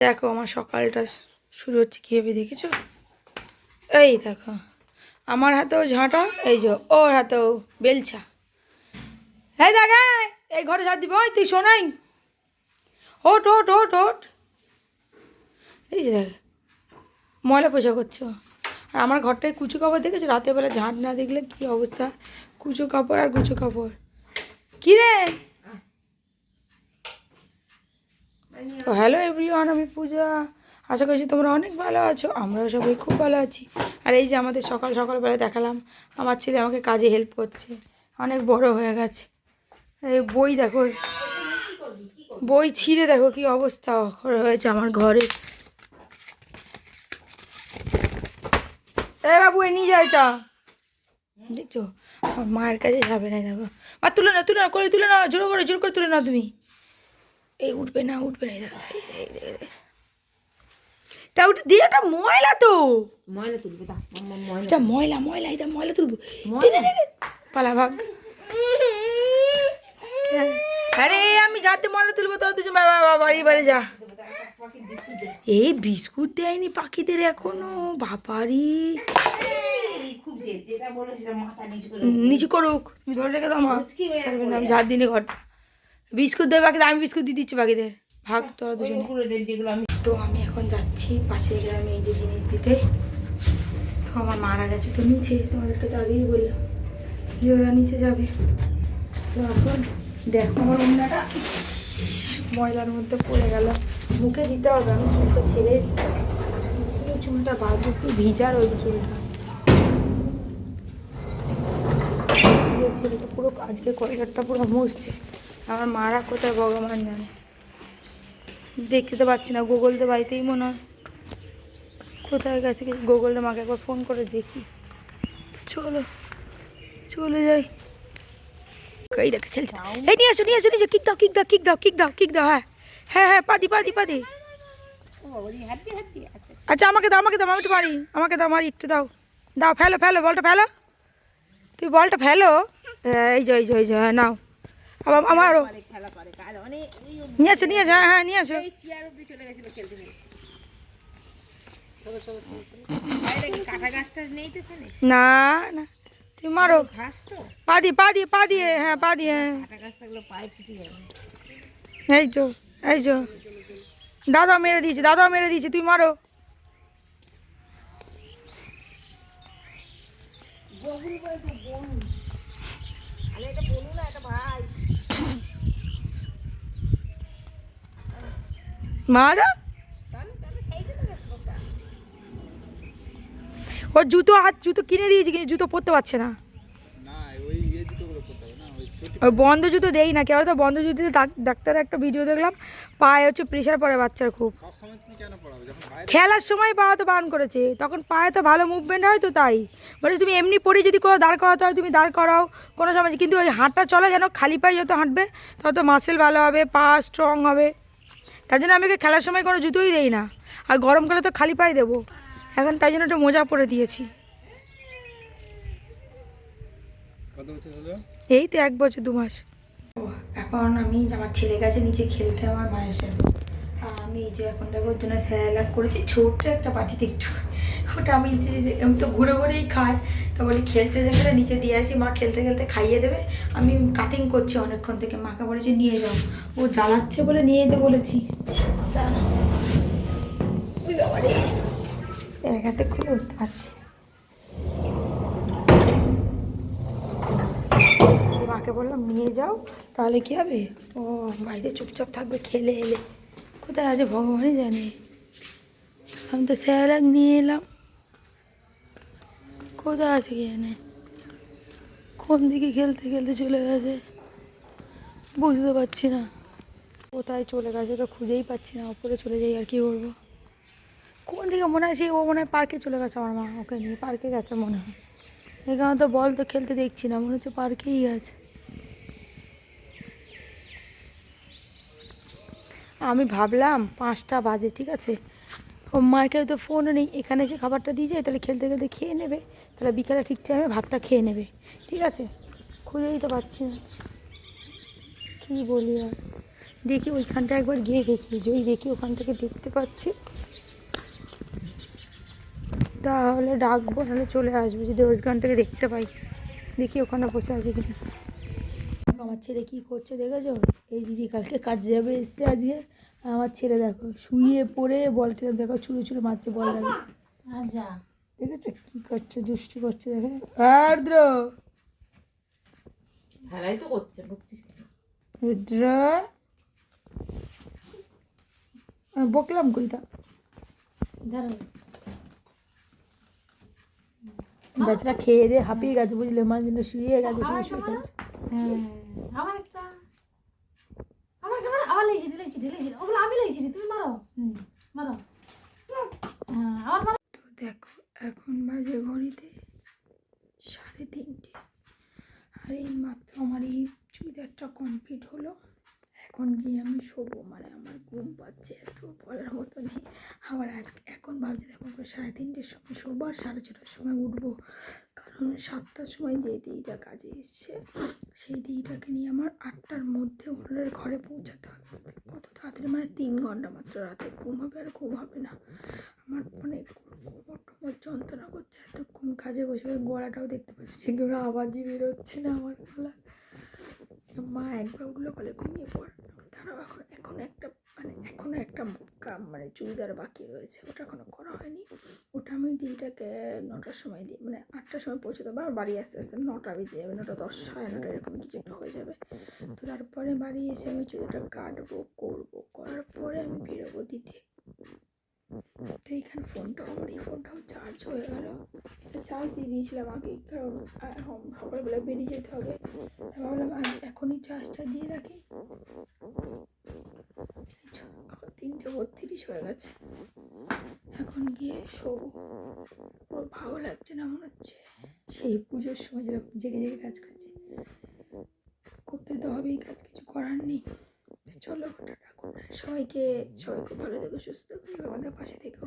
দেখো, আমার সকালটা শুরু হচ্ছে কীভাবে দেখেছ? এই দেখো, আমার হাতেও ঝাঁটা, এই যে ওর হাতেও বেলছা। এই দেখা, এই ঘরে ঝাঁট দিব তুই শোনাই ওট ওট ওট ওট এই যে দেখ, ময়লা পোষা করছ। আর আমার ঘরটায় কুচু কাপড় দেখেছ? রাতের বেলা ঝাঁট না দেখলে কি অবস্থা? কুচো কাপড় আর কুচো কাপড়। কী রে? তো হ্যালো এভরিওয়ান আমি পূজা। আশা করছি তোমরা অনেক ভালো আছো, আমরাও সবাই খুব ভালো আছি। আর এই যে আমাদের সকাল সকালবেলা দেখালাম, আমার ছেলে আমাকে কাজে হেল্প করছে, অনেক বড় হয়ে গেছে। এই বই দেখো, বই ছিঁড়ে দেখো কি অবস্থা হয়েছে আমার ঘরে। এ বাবু নিয়ে যায় এটা। দেখছ? মায়ের কাছে যাবে না, দেখো। মা, তুলে না তুলে না করে তুলে না জোর করে জোর করে তুলে না তুমি। এই উঠবে না উঠবে না। তা ওটা দিয়ে ওটা ময়লা তো। ময়লা তুলবে এটা ময়লা ময়লা এটা ময়লা তুলবো। পালা ভাগ। আরে আমি যাতে ময়লা তুলবো তোর দুজন বাবা বাবা বাড়ি বাড়ি যা। এই বিস্কুট দেয়নি পাখিদের এখনও বাবারি। নিচু করুক তুমি ধরে রেখে দাও মা। আমি ঝাড় দিনে ঘরটা। বিস্কুট দেবে পাখিদের আমি বিস্কুট দিয়ে দিচ্ছি পাখিদের ভাগ তোরা দুজনে। করে দেন যেগুলো আমি তো আমি এখন যাচ্ছি পাশের গ্রামে এই যে জিনিস দিতে। তো আমার মারা গেছে তো নিচে তোমাদেরকে তো আগেই বললাম। যে ওরা নিচে যাবে? তো এখন দেখো আমার ইস, ময়লার মধ্যে পড়ে গেল। মুখে দিতে হবে আমি চুলটা ছেড়ে এসছি। চুলটা বাঁধবো একটু ভিজা রয়েছে চুলটা। ছেলেটা পুরো আজকে করিডরটা পুরো মুছছে। আমার মারা কোথায় ভগবান জানে। দেখতে তো পাচ্ছি না গুগল তো বাড়িতেই মনে হয়। কোথায় গেছে কি? গুগলটা মাকে একবার ফোন করে দেখি। চলো চলে যাই। এই দেখে খেলছে। এই নিয়ে আসো নিয়ে আসো নিয়ে কিক দাও কিক দাও কিক দাও কিক দাও কিক দাও হ্যাঁ। হ্যাঁ হ্যাঁ পাদি পাদি পাদি। দিয়ে আচ্ছা আচ্ছা। আমাকে দাও আমাকে দাও আমি একটু মারি। আমাকে দাও মারি একটু দাও। দাও ফেলো ফেলো বলটা ফেলো। তুই বলটা ফেলো। এই যে এই যে এই যে হ্যাঁ নাও। আবার আমারও। নিয়ে আসো নিয়ে আসো হ্যাঁ হ্যাঁ নিয়ে আসো। না না তুই মারো। পা দিয়ে পা দিয়ে পা দিয়ে হ্যাঁ পা দিয়ে। এই তো এই তো। দাদা মেরে দিয়েছে দাদা মেরে দিয়েছে তুই মারো। আরে এটা বলু না এটা ভাই মারো? ওর জুতো, হাত জুতো কিনে দিয়েছি, কিন্তু জুতো পরতে পারছে না। ওই বন্ধ জুতো দেই না কেন তো বন্ধ জুতোতে ডাক্তারের একটা ভিডিও দেখলাম, পায়ে হচ্ছে প্রেশার পড়ে বাচ্চার খুব। খেলার সময় পা তো বান করেছে, তখন পায়ে তো ভালো মুভমেন্ট হয় তো তাই। মানে তুমি এমনি পরে যদি কোনো দাঁড় করাতে হয়, তুমি দাঁড় করাও, কোনো সময় কিন্তু ওই হাঁটা চলা যেন খালি পায়ে যত হাঁটবে, তত মাসেল ভালো হবে, পা স্ট্রং হবে। তার জন্য আমি ওকে খেলার সময় কোনো জুতোই দেই না। আর গরমকালে তো খালি পায়ে দেবো। এখন তাই জন্য একটা মোজা পরে দিয়েছি। কত বছর হলো? এই তো এক বছর দু মাস। ও এখন আমি আমার ছেলে গেছে নিচে খেলতে আমার মায়ের সাথে। আমি যে এখন দেখো জন্য স্যালাড করেছি, ছোট্ট একটা পাটিতে একটু ওটা আমি আমি তো ঘুরে ঘুরেই খাই। তো বলি খেলতে যেখানে নিচে দিয়ে আছি মা খেলতে খেলতে খাইয়ে দেবে। আমি কাটিং করছি অনেকক্ষণ থেকে, মাকে বলেছি নিয়ে যাও। ও জ্বালাচ্ছে বলে নিয়ে যেতে বলেছি। রে খুলে উঠতে পারছি। মাকে বললাম, নিয়ে যাও, তাহলে কি হবে? ও, বাড়িতে চুপচাপ থাকবে, খেলে এলে কোথায় আছে ভগবানই জানে। আমি তো স্যালাক নিয়ে এলাম। কোথায় আছে কি জানে? কোন দিকে খেলতে খেলতে চলে গেছে? বুঝতে পারছি না। কোথায় চলে গেছে তো খুঁজেই পাচ্ছি না, ওপরে চলে যাই আর কি করব কোন দিকে মনে হয় ও মনে হয় পার্কে চলে গেছে আমার মা, ওকে নিয়ে পার্কে গেছে মনে হয়। এখানে তো বল তো খেলতে দেখছি না, মনে হচ্ছে পার্কেই গেছে আমি ভাবলাম পাঁচটা বাজে, ঠিক আছে? ও মাকে তো ফোনও নেই, এখানে এসে খাবারটা দিয়ে যায়, তাহলে খেলতে খেলতে খেয়ে নেবে। তাহলে বিকালে ঠিক টাইমে ভাতটা খেয়ে নেবে, ঠিক আছে? খুঁজেই তো পাচ্ছি না। কী বলি আর? দেখি ওইখানটা একবার গিয়ে দেখি, যদি দেখি ওখান থেকে দেখতে পাচ্ছি। তাহলে ডাকবো তাহলে চলে আসব, যদি থেকে দেখতে পাই। দেখি ওখানে বসে আছে কিনা। আমার ছেলে কী করছে, দেখেছ? এই দিদি কালকে কাজে যাবে এসছে আজকে। আমার ছেলে দেখো শুয়ে পড়ে বল কিরম দেখো ছুড়ে ছুড়ে মারছে বল লাগে আচ্ছা। দেখেছ কি করছে দুষ্টু করছে দেখে আর্দ্র খেলাই তো করছে রুদ্র! বকলাম ধরো বাচ্চারা খেয়ে দিয়ে হাঁপিয়ে গেছে বুঝলে? মাঝে শুয়ে গেছে শুয়ে শুয়ে খেয়েছে হ্যাঁ আবার একটা আবার একটা মারো। ওগুলো আমি হ্যাঁ আবার মারো। তো দেখো, এখন বাজে ঘড়িতে সাড়ে তিনটে। আর এই মাত্র আমার এই চুড়িদারটা কমপ্লিট হলো। এখন গিয়ে আমি শোবো মানে আমার ঘুম পাচ্ছে এত বলার মতো নেই। আবার আজকে এখন ভাবছি দেখো সাড়ে তিনটের সময় শোবো আর সাড়ে ছটার সময় উঠবো। কারণ সাতটার সময় যে দিদিটা কাজে এসছে, সেই দিদিটাকে নিয়ে আমার আটটার মধ্যে ওনার ঘরে পৌঁছাতে হবে। কত তাড়াতাড়ি মানে তিন ঘণ্টা মাত্র রাতে ঘুম হবে আর ঘুম হবে না। আমার মানে কোমর টোমর যন্ত্রণা করছে, এতক্ষণ কাজে বসে গলাটাও দেখতে পাচ্ছি সেগুলো আওয়াজই বেরোচ্ছে না আমার গলা মা একবার উঠল বলে ঘুমিয়ে পড়। তারাও এখন এখন একটা মানে এখনও একটা কাম মানে চুড়িদার বাকি রয়েছে, ওটা এখনও করা হয়নি। ওটা আমি দিদিটাকে নটার সময় দিই মানে আটটার সময় পৌঁছে দেবো। আমার বাড়ি আসতে আসতে নটা বেজে যাবে, নটা দশ, সাড়ে নটা এরকম কিছু একটা হয়ে যাবে। তো তারপরে বাড়ি এসে আমি চুড়িটা কাটবো, করব, করার পরে আমি বেরোবো দিতে। তো এইখানে ফোনটাও আমার এই ফোনটাও চার্জ হয়ে গেল। চার্জ দিয়ে দিয়েছিলাম আগে কারণ সকালবেলা বেরিয়ে যেতে হবে। তা ভাবলাম আজ এখনই চার্জটা দিয়ে রাখি। তো, এখন তিনটে বত্রিশ হয়ে গেছে। এখন গিয়ে শোবো। ওর ভালো লাগছে না মনে হচ্ছে। সেই পুজোর সময় যেরকম জেগে জেগে কাজ করছি করতে তো হবেই কাজ কিছু করার নেই। চলো টাটা। সবাইকে সবাইকে ভালো থেকো সুস্থ থেকো আমাদের পাশে থেকো।